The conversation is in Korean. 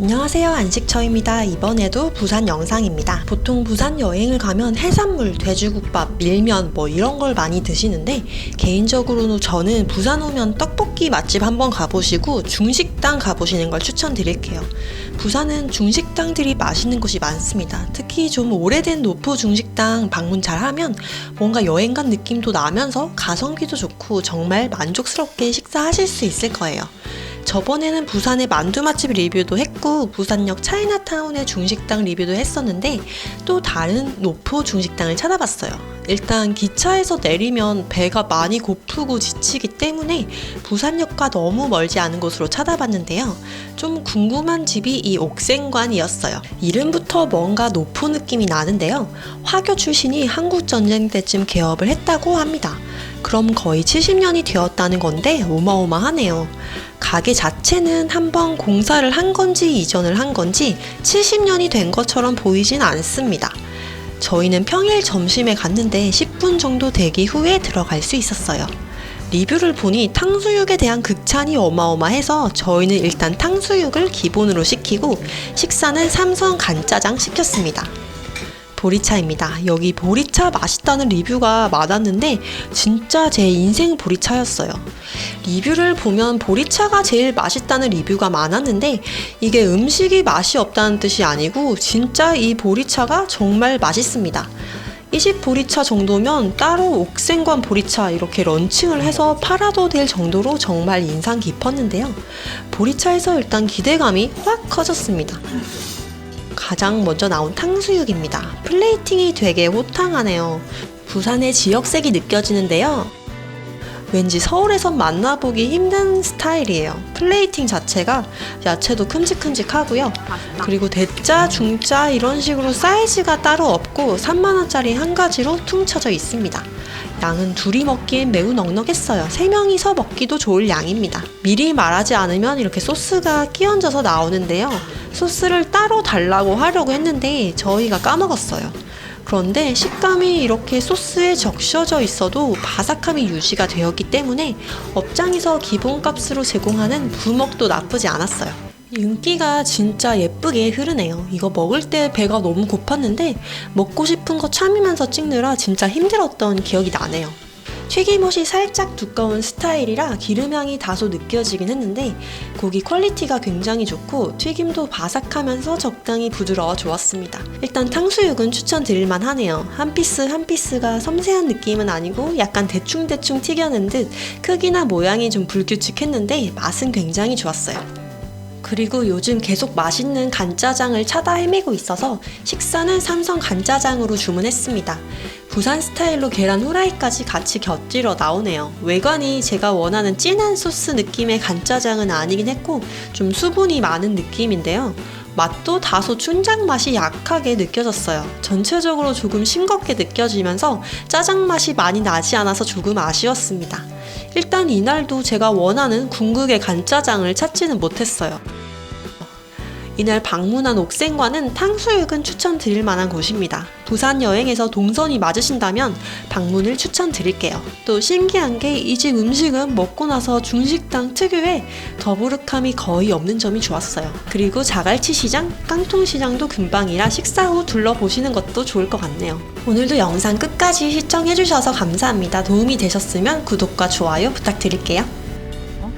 안녕하세요 안식처입니다. 이번에도 부산 영상입니다. 보통 부산 여행을 가면 해산물, 돼지국밥, 밀면 뭐 이런 걸 많이 드시는데 개인적으로는 저는 부산 오면 떡볶이 맛집 한번 가보시고 중식당 가보시는 걸 추천드릴게요. 부산은 중식당들이 맛있는 곳이 많습니다. 특히 좀 오래된 노포 중식당 방문 잘하면 뭔가 여행 간 느낌도 나면서 가성비도 좋고 정말 만족스럽게 식사하실 수 있을 거예요. 저번에는 부산의 만두 맛집 리뷰도 했고 부산역 차이나타운의 중식당 리뷰도 했었는데 또 다른 노포 중식당을 찾아봤어요. 일단 기차에서 내리면 배가 많이 고프고 지치기 때문에 부산역과 너무 멀지 않은 곳으로 찾아봤는데요. 좀 궁금한 집이 이 옥생관이었어요. 이름부터 뭔가 노포 느낌이 나는데요. 화교 출신이 한국전쟁 때쯤 개업을 했다고 합니다. 그럼 거의 70년이 되었다는 건데 어마어마하네요. 가게 자체는 한번 공사를 한 건지 이전을 한 건지 70년이 된 것처럼 보이진 않습니다. 저희는 평일 점심에 갔는데 10분 정도 대기 후에 들어갈 수 있었어요. 리뷰를 보니 탕수육에 대한 극찬이 어마어마해서 저희는 일단 탕수육을 기본으로 시키고 식사는 삼선 간짜장 시켰습니다. 보리차입니다. 여기 보리차 맛있다는 리뷰가 많았는데 진짜 제 인생 보리차였어요. 리뷰를 보면 보리차가 제일 맛있다는 리뷰가 많았는데 이게 음식이 맛이 없다는 뜻이 아니고 진짜 이 보리차가 정말 맛있습니다. 이집 보리차 정도면 따로 옥생관 보리차 이렇게 런칭을 해서 팔아도 될 정도로 정말 인상 깊었는데요. 보리차에서 일단 기대감이 확 커졌습니다. 가장 먼저 나온 탕수육입니다. 플레이팅이 되게 호탕하네요. 부산의 지역색이 느껴지는데요. 왠지 서울에선 만나보기 힘든 스타일이에요. 플레이팅 자체가 야채도 큼직큼직하고요. 그리고 대짜, 중짜 이런 식으로 사이즈가 따로 없고 3만원짜리 한 가지로 퉁쳐져 있습니다. 양은 둘이 먹기엔 매우 넉넉했어요. 세 명이서 먹기도 좋을 양입니다. 미리 말하지 않으면 이렇게 소스가 끼얹어서 나오는데요. 소스를 따로 달라고 하려고 했는데 저희가 까먹었어요. 그런데 식감이 이렇게 소스에 적셔져 있어도 바삭함이 유지가 되었기 때문에 업장에서 기본값으로 제공하는 부먹도 나쁘지 않았어요. 윤기가 진짜 예쁘게 흐르네요. 이거 먹을 때 배가 너무 고팠는데 먹고 싶은 거 참으면서 찍느라 진짜 힘들었던 기억이 나네요. 튀김옷이 살짝 두꺼운 스타일이라 기름향이 다소 느껴지긴 했는데 고기 퀄리티가 굉장히 좋고 튀김도 바삭하면서 적당히 부드러워 좋았습니다. 일단 탕수육은 추천드릴만 하네요. 한 피스 한 피스가 섬세한 느낌은 아니고 약간 대충대충 튀겨낸 듯 크기나 모양이 좀 불규칙했는데 맛은 굉장히 좋았어요. 그리고 요즘 계속 맛있는 간짜장을 찾아 헤매고 있어서 식사는 삼성 간짜장으로 주문했습니다. 부산 스타일로 계란 후라이까지 같이 곁들여 나오네요. 외관이 제가 원하는 진한 소스 느낌의 간짜장은 아니긴 했고 좀 수분이 많은 느낌인데요. 맛도 다소 춘장 맛이 약하게 느껴졌어요. 전체적으로 조금 싱겁게 느껴지면서 짜장 맛이 많이 나지 않아서 조금 아쉬웠습니다. 일단 이날도 제가 원하는 궁극의 간짜장을 찾지는 못했어요. 이날 방문한 옥생관은 탕수육은 추천드릴 만한 곳입니다. 부산 여행에서 동선이 맞으신다면 방문을 추천드릴게요. 또 신기한 게 이 집 음식은 먹고 나서 중식당 특유의 더부룩함이 거의 없는 점이 좋았어요. 그리고 자갈치 시장, 깡통 시장도 금방이라 식사 후 둘러보시는 것도 좋을 것 같네요. 오늘도 영상 끝까지 시청해주셔서 감사합니다. 도움이 되셨으면 구독과 좋아요 부탁드릴게요.